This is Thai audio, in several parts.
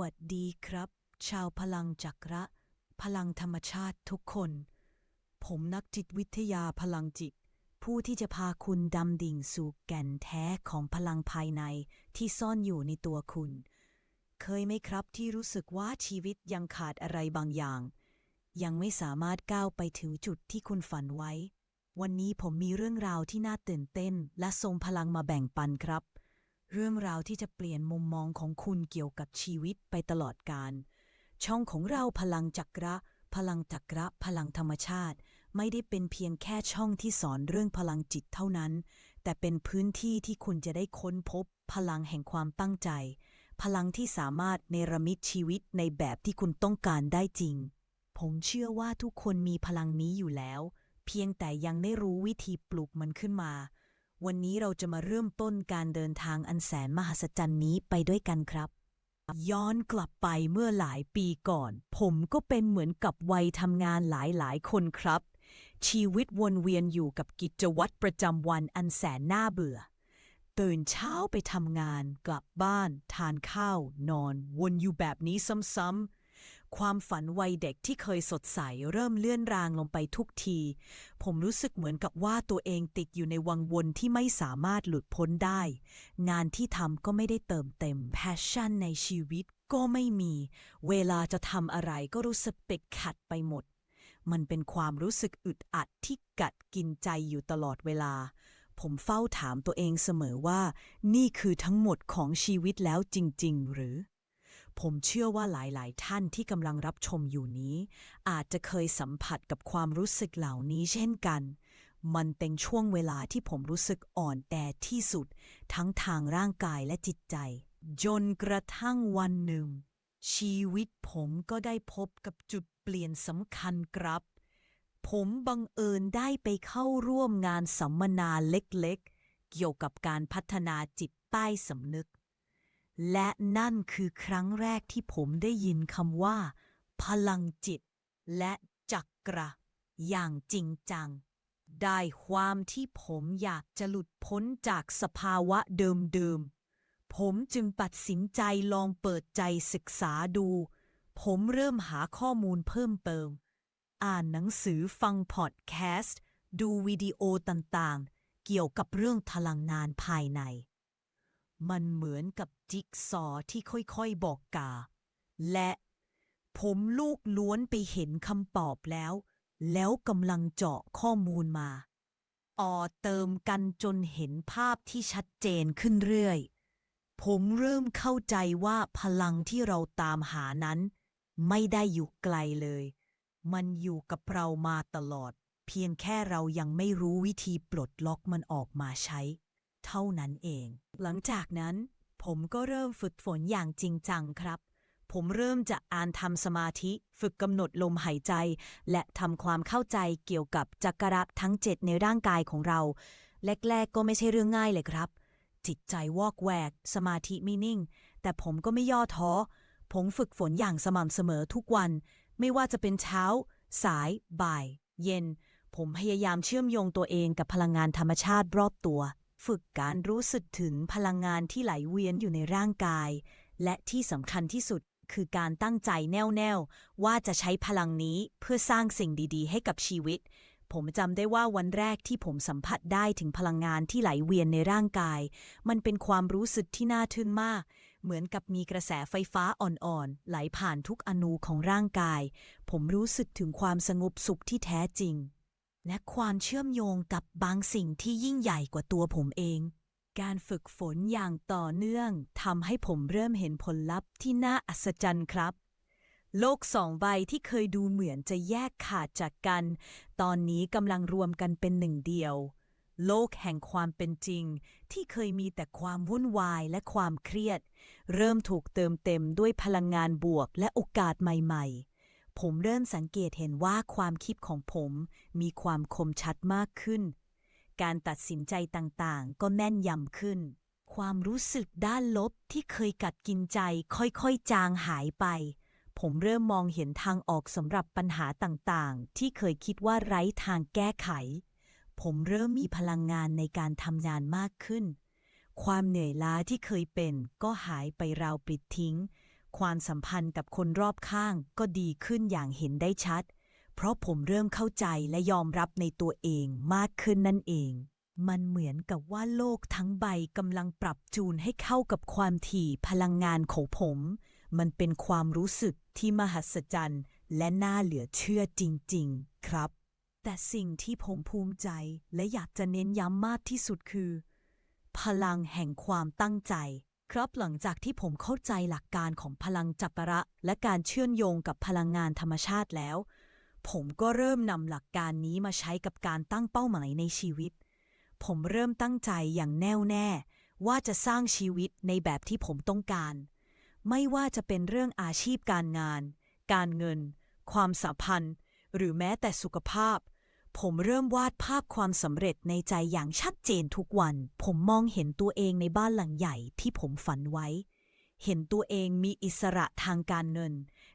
วัสดีครับ ชาวพลังจักระ พลังธรรมชาติทุกคน ผมนักจิตวิทยาพลังจิต ผู้ที่จะพาคุณดำดิ่งสู่แก่นแท้ของพลังภายในที่ซ่อนอยู่ในตัวคุณ เคยไหมครับที่รู้สึกว่าชีวิตยังขาดอะไรบางอย่าง ยังไม่สามารถก้าวไปถึงจุดที่คุณฝันไว้ วันนี้ผมมีเรื่องราวที่น่าตื่นเต้น และทรงพลังมาแบ่งปันครับ เรื่องราวที่จะเปลี่ยนมุมมองของคุณเกี่ยวกับชีวิตไปตลอดกาลช่องของเราพลังจักระ พลังจักระพลังธรรมชาติ ไม่ได้เป็นเพียงแค่ช่องที่สอนเรื่องพลังจิตเท่านั้น แต่เป็นพื้นที่ที่คุณจะได้ค้นพบ พลังแห่งความตั้งใจ พลังที่สามารถเนรมิตชีวิตในแบบที่คุณต้องการได้จริง ผมเชื่อว่าทุกคนมีพลังนี้อยู่แล้ว เพียงแต่ยังไม่รู้วิธีปลุกมันขึ้นมา วันนี้เราจะมาเริ่มต้นการเดินทางอันแสนมหัศจรรย์นี้ไปด้วยกันครับ ย้อนกลับไปเมื่อหลายปีก่อน ผมก็เป็นเหมือนกับวัยทำงานหลายๆ คนครับ ชีวิตวนเวียนอยู่กับกิจวัตรประจำวันอันแสนน่าเบื่อ ตื่นเช้าไปทำงาน กลับบ้าน ทานข้าว นอน วนอยู่แบบนี้ซ้ำๆ ความฝันวัยเด็กที่เคยสดใสเริ่มเลื่อนรางลงไปทุกที ผมรู้สึกเหมือนกับว่าตัวเองติดอยู่ในวังวนที่ไม่สามารถหลุดพ้นได้ งานที่ทำก็ไม่ได้เติมเต็มแพชชั่นในชีวิตก็ไม่มี เวลาจะทำอะไรก็รู้สึกเป็ดขัดไปหมด มันเป็นความรู้สึกอึดอัดที่กัดกินใจอยู่ตลอดเวลา ผมเฝ้าถามตัวเองเสมอว่า นี่คือทั้งหมดของชีวิตแล้วจริง ๆ หรือ ผมเชื่อว่าหลาย ๆ ท่านที่กำลังรับชมอยู่นี้ อาจจะเคยสัมผัสกับความรู้สึกเหล่านี้เช่นกัน มันเป็นช่วงเวลาที่ผมรู้สึกอ่อนแอที่สุด ทั้งทางร่างกายและจิตใจ จนกระทั่งวันหนึ่ง ชีวิตผมก็ได้พบกับจุดเปลี่ยนสำคัญครับ ผมบังเอิญได้ไปเข้าร่วมงานสัมมนาเล็ก ๆ เกี่ยวกับการพัฒนาจิตใต้สำนึก และนั่นคือครั้งแรกที่ผมได้ยินคำว่า พลังจิต และจักระ อย่างจริงจัง ได้ความที่ผมอยากจะหลุดพ้นจากสภาวะเดิมๆ ผมจึงตัดสินใจลองเปิดใจศึกษาดู ผมเริ่มหาข้อมูลเพิ่มเติม อ่านหนังสือฟังพอดแคสต์ ดูวิดีโอต่างๆ เกี่ยวกับเรื่องพลังงานภายใน มันเหมือนกับจิ๊กซอว์ที่ค่อยๆบอกกา และผมลูกล้วนไปเห็นคำตอบแล้ว แล้วกำลังเจาะข้อมูลมาอ่อเติมกันจนเห็นภาพที่ชัดเจนขึ้นเรื่อย ผมเริ่มเข้าใจว่าพลังที่เราตามหานั้น ไม่ได้อยู่ไกลเลย มันอยู่กับเรามาตลอด เพียงแค่เรายังไม่รู้วิธีปลดล็อกมันออกมาใช้ เท่านั้นเอง หลังจากนั้นผมก็เริ่มฝึกฝนอย่างจริงจังครับ ผมเริ่มจะอ่านทำสมาธิฝึกกำหนดลมหายใจ และทำความเข้าใจเกี่ยวกับจักระทั้งเจ็ดในร่างกายของเรา แรกๆก็ไม่ใช่เรื่องง่ายเลยครับ จิตใจวอกแวก สมาธิไม่นิ่ง แต่ผมก็ไม่ย่อท้อ ผมฝึกฝนอย่างสม่ำเสมอทุกวัน ไม่ว่าจะเป็นเช้า สาย บ่าย เย็น ผมพยายามเชื่อมโยงตัวเองกับพลังงานธรรมชาติรอบตัว ฝึกการรู้สึกถึงพลังงานที่ไหลเวียนอยู่ในร่างกาย และที่สำคัญที่สุดคือการตั้งใจแน่วแน่วว่าจะใช้พลังนี้เพื่อสร้างสิ่งดีๆ ให้กับชีวิต ผมจำได้ว่าวันแรกที่ผมสัมผัสได้ถึงพลังงานที่ไหลเวียนในร่างกาย มันเป็นความรู้สึกที่น่าทึ่งมาก เหมือนกับมีกระแสไฟฟ้าอ่อนๆ ไหลผ่านทุกอนูของร่างกาย ผมรู้สึกถึงความสงบสุขที่แท้จริง และความเชื่อมโยงกับบางสิ่งที่ยิ่งใหญ่กว่าตัวผมเอง การฝึกฝนอย่างต่อเนื่องทำให้ผมเริ่มเห็นผลลัพธ์ที่น่าอัศจรรย์ครับ โลกสองใบที่เคยดูเหมือนจะแยกขาดจากกัน ตอนนี้กำลังรวมกันเป็นหนึ่งเดียว โลกแห่งความเป็นจริง ที่เคยมีแต่ความวุ่นวายและความเครียด เริ่มถูกเติมเต็มด้วยพลังงานบวกและโอกาสใหม่ ๆ ผมเริ่มสังเกตเห็นว่าความคิดของผมมีความคมชัดมากขึ้น การตัดสินใจต่างๆ ก็แม่นยำขึ้น ความรู้สึกด้านลบที่เคยกัดกินใจค่อยๆ จางหายไป ผมเริ่มมองเห็นทางออกสำหรับปัญหาต่างๆ ที่เคยคิดว่าไร้ทางแก้ไข ผมเริ่มมีพลังงานในการทำงานมากขึ้น ความเหนื่อยล้าที่เคยเป็นก็หายไปราวปิดทิ้ง ความสัมพันธ์กับคนรอบข้างก็ดีขึ้นอย่างเห็นได้ชัด เพราะผมเริ่มเข้าใจและยอมรับในตัวเองมากขึ้นนั่นเอง มันเหมือนกับว่าโลกทั้งใบกำลังปรับจูนให้เข้ากับความถี่พลังงานของผม มันเป็นความรู้สึกที่มหัศจรรย์ และน่าเหลือเชื่อจริง ๆ ครับ แต่สิ่งที่ผมภูมิใจและอยากจะเน้นย้ำมากที่สุดคือ พลังแห่งความตั้งใจ ครับหลังจากที่ผมเข้าใจหลักการของพลังจักระและการเชื่อมโยงกับพลังงานธรรมชาติแล้ว ผมก็เริ่มนำหลักการนี้มาใช้กับการตั้งเป้าหมายในชีวิต ผมเริ่มตั้งใจอย่างแน่วแน่ ว่าจะสร้างชีวิตในแบบที่ผมต้องการ ไม่ว่าจะเป็นเรื่องอาชีพการงาน การเงิน ความสัมพันธ์ หรือแม้แต่สุขภาพ ผมเริ่มวาดภาพความสำเร็จในใจอย่างชัดเจนทุกวัน ผมมองเห็นตัวเองในบ้านหลังใหญ่ที่ผมฝันไว้ เห็นตัวเองมีอิสระทางการเงิน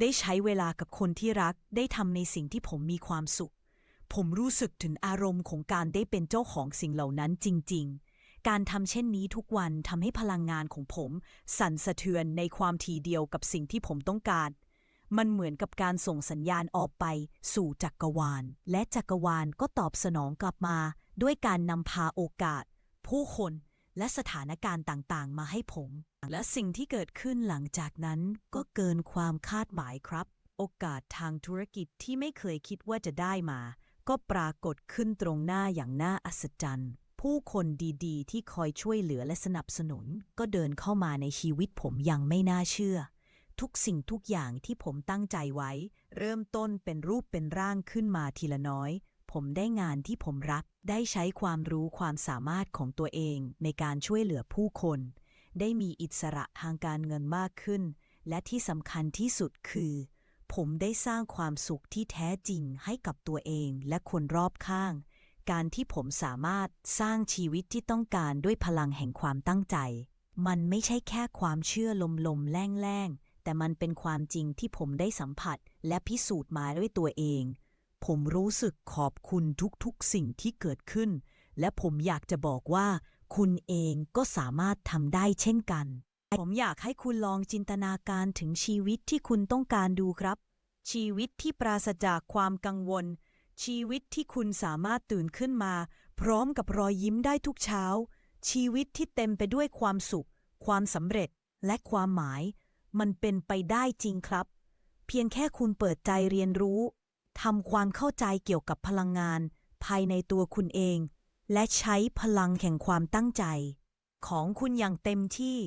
ได้ใช้เวลากับคนที่รัก ได้ทำในสิ่งที่ผมมีความสุข ผมรู้สึกถึงอารมณ์ของการได้เป็นเจ้าของสิ่งเหล่านั้นจริง ๆ การทำเช่นนี้ทุกวันทำให้พลังงานของผม สั่นสะเทือนในความทีเดียวกับสิ่งที่ผมต้องการ มันเหมือนกับการส่งสัญญาณออกไปสู่จักรวาล และจักรวาลก็ตอบสนองกลับมา ด้วยการนำพาโอกาส ผู้คนและสถานการณ์ต่างๆ มาให้ผม และสิ่งที่เกิดขึ้นหลังจากนั้นก็เกินความคาดหมายครับ โอกาสทางธุรกิจที่ไม่เคยคิดว่าจะได้มา ก็ปรากฏขึ้นตรงหน้าอย่างน่าอัศจรรย์ ผู้คนดีๆ ที่คอยช่วยเหลือและสนับสนุน ก็เดินเข้ามาในชีวิตผมอย่างไม่น่าเชื่อ ทุกสิ่งทุกอย่างที่ผมตั้งใจไว้ เริ่มต้นเป็นรูปเป็นร่างขึ้นมาทีละน้อย ผมได้งานที่ผมรัก ได้ใช้ความรู้ความสามารถของตัวเองในการช่วยเหลือผู้คน ได้มีอิสระทางการเงินมากขึ้น และที่สำคัญที่สุดคือ ผมได้สร้างความสุขที่แท้จริงให้กับตัวเองและคนรอบข้าง การที่ผมสามารถสร้างชีวิตที่ต้องการด้วยพลังแห่งความตั้งใจมันไม่ใช่แค่ความเชื่อลมๆ แล่งๆ แต่มันเป็นความจริงที่ผมได้สัมผัสและพิสูจน์มาด้วยตัวเอง ผมรู้สึกขอบคุณทุกๆสิ่งที่เกิดขึ้น และผมอยากจะบอกว่า คุณเองก็สามารถทำได้เช่นกัน ผมอยากให้คุณลองจินตนาการถึงชีวิตที่คุณต้องการดูครับ ชีวิตที่ปราศจากความกังวล ชีวิตที่คุณสามารถตื่นขึ้นมา พร้อมกับรอยยิ้มได้ทุกเช้า ชีวิตที่เต็มไปด้วยความสุข ความสำเร็จและความหมาย มันเป็นไปได้จริงครับ เพียงแค่คุณเปิดใจเรียนรู้ทำความเข้าใจเกี่ยวกับพลังงาน ภายในตัวคุณเอง และใช้พลังแห่งความตั้งใจ ของคุณอย่างเต็มที่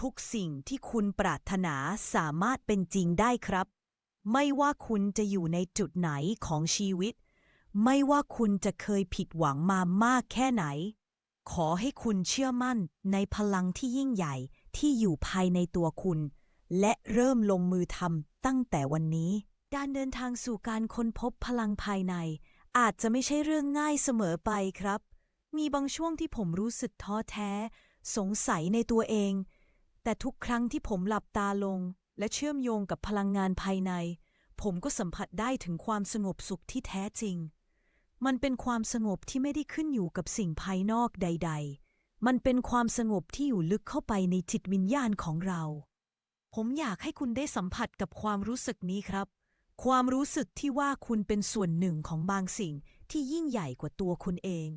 ทุกๆสิ่งที่คุณปรารถนาสามารถเป็นจริงได้ครับ ไม่ว่าคุณจะอยู่ในจุดไหนของชีวิต ไม่ว่าคุณจะเคยผิดหวังมามากแค่ไหน ขอให้คุณเชื่อมั่นในพลังที่ยิ่งใหญ่ ที่อยู่ภายในตัวคุณ และเริ่มลงมือทำตั้งแต่วันนี้ การเดินทางสู่การค้นพบพลังภายใน อาจจะไม่ใช่เรื่องง่ายเสมอไปครับ มีบางช่วงที่ผมรู้สึกท้อแท้ สงสัยในตัวเอง แต่ทุกครั้งที่ผมหลับตาลง และเชื่อมโยงกับพลังงานภายใน ผมก็สัมผัสได้ถึงความสงบสุขที่แท้จริง มันเป็นความสงบที่ไม่ได้ขึ้นอยู่กับสิ่งภายนอกใด ๆ มันเป็นความสงบที่อยู่ลึกเข้าไปในจิตวิญญาณของเรา ผมอยากให้คุณได้สัมผัสกับความรู้สึกนี้ครับ ความรู้สึกที่ว่าคุณเป็นส่วนหนึ่งของบางสิ่งที่ยิ่งใหญ่กว่าตัวคุณเอง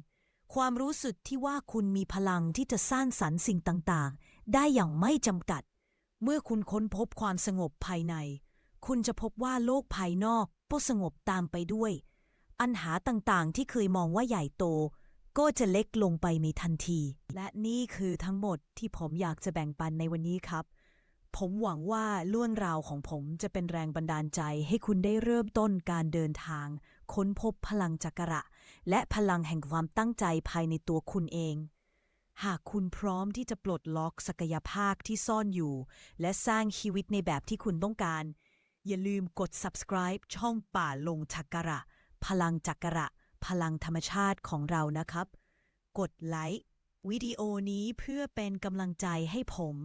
ความรู้สึกที่ว่าคุณมีพลังที่จะสร้างสรรค์สิ่งต่างๆ ได้อย่างไม่จำกัด เมื่อคุณค้นพบความสงบภายใน คุณจะพบว่าโลกภายนอกก็สงบตามไปด้วย อันหาต่างๆ ที่เคยมองว่าใหญ่โต ก็จะเล็กลงไปในทันที และนี่คือทั้งหมดที่ผมอยากจะแบ่งปันในวันนี้ครับ ผมหวังว่าเรื่องราวของผมจะเป็นแรงบันดาลใจให้คุณได้เริ่มต้นการเดินทาง ค้นพบพลังจักระ และพลังแห่งความตั้งใจภายในตัวคุณเอง หากคุณพร้อมที่จะปลดล็อกศักยภาพที่ซ่อนอยู่ และสร้างชีวิตในแบบที่คุณต้องการ อย่าลืมกด subscribe ช่องป่าลงจักระ พลังจักระ พลังธรรมชาติของเรานะครับ กดไลค์วิดีโอนี้เพื่อเป็นกำลังใจให้ผม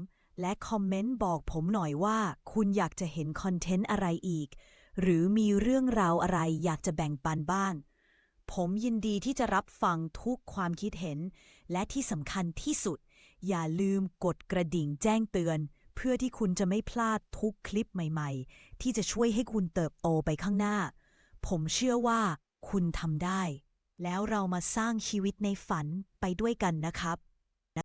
และคอมเมนต์บอกผมหน่อยว่า คุณอยากจะเห็นคอนเทนต์อะไรอีก หรือมีเรื่องราวอะไรอยากจะแบ่งปันบ้าง ผมยินดีที่จะรับฟังทุกความคิดเห็น และที่สำคัญที่สุด อย่าลืมกดกระดิ่งแจ้งเตือน เพื่อที่คุณจะไม่พลาดทุกคลิปใหม่ ๆ ที่จะช่วยให้คุณเติบโตไปข้างหน้า ผมเชื่อว่า คุณทำได้ แล้วเรามาสร้างชีวิตในฝันไปด้วยกันนะครับ